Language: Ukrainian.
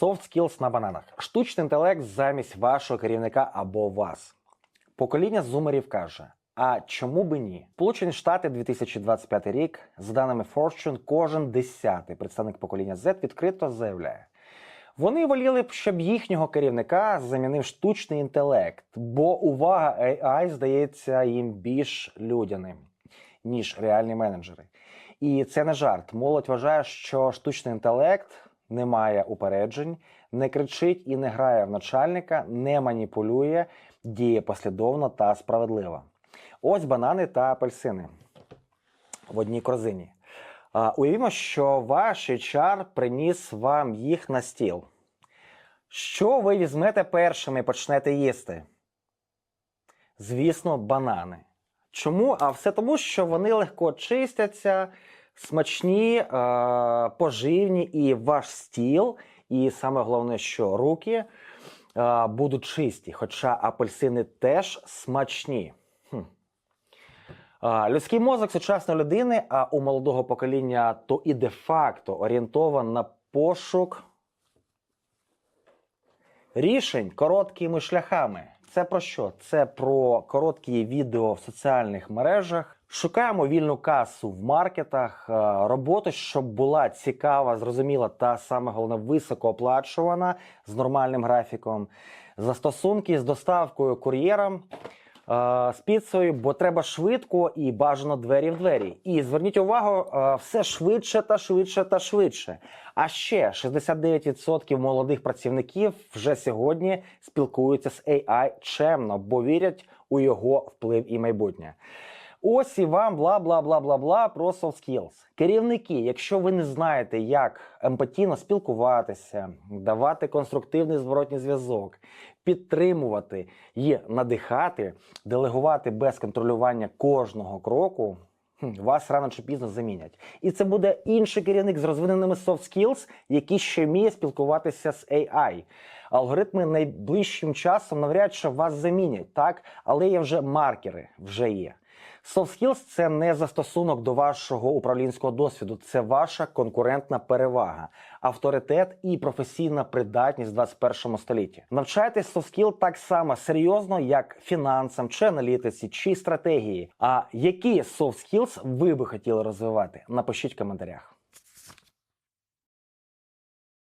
Soft skills на бананах. Штучний інтелект замість вашого керівника або вас. Покоління зумерів каже: а чому би ні? Сполучені Штати 2025 рік, за даними Fortune, кожен десятий представник покоління Z відкрито заявляє. Вони воліли б, щоб їхнього керівника замінив штучний інтелект, бо увага AI здається їм більш людяним, ніж реальні менеджери. І це не жарт. Молодь вважає, що штучний інтелект не має упереджень, не кричить і не грає в начальника, не маніпулює, діє послідовно та справедливо. Ось банани та апельсини в одній корзині. Уявімо, що ваш HR приніс вам їх на стіл. Що ви візьмете першими і почнете їсти? Звісно, банани. Чому? А все тому, що вони легко чистяться, смачні, е, поживні, і ваш стіл, і саме головне, що руки е, будуть чисті, хоча апельсини теж смачні. Хм. Людський мозок сучасної людини, а у молодого покоління то і де-факто орієнтований на пошук рішень короткими шляхами. Це про що? Це про короткі відео в соціальних мережах. Шукаємо вільну касу в маркетах, е, роботу, щоб була цікава, зрозуміла та саме головне високооплачувана з нормальним графіком. Застосунки з доставкою кур'єром е, з піцею, бо треба швидко і бажано двері в двері. І зверніть увагу, е, все швидше та швидше та швидше. А ще 69% молодих працівників вже сьогодні спілкуються з AI чемно, бо вірять у його вплив і майбутнє. Ось і вам бла бла бла бла бла про soft skills. Керівники, якщо ви не знаєте, як емпатійно спілкуватися, давати конструктивний зворотній зв'язок, підтримувати і надихати, делегувати без контролювання кожного кроку. Вас рано чи пізно замінять. І це буде інший керівник з розвиненими soft skills, який ще вміє спілкуватися з AI. Алгоритми найближчим часом навряд чи вас замінять, так? Але є вже маркери, вже є. Soft skills – це не застосунок до вашого управлінського досвіду, це ваша конкурентна перевага, авторитет і професійна придатність в 21 столітті. Навчайтесь soft skill так само серйозно, як фінансам, чи аналітиці, чи стратегії. А які soft skills ви би хотіли розвивати? Напишіть в коментарях.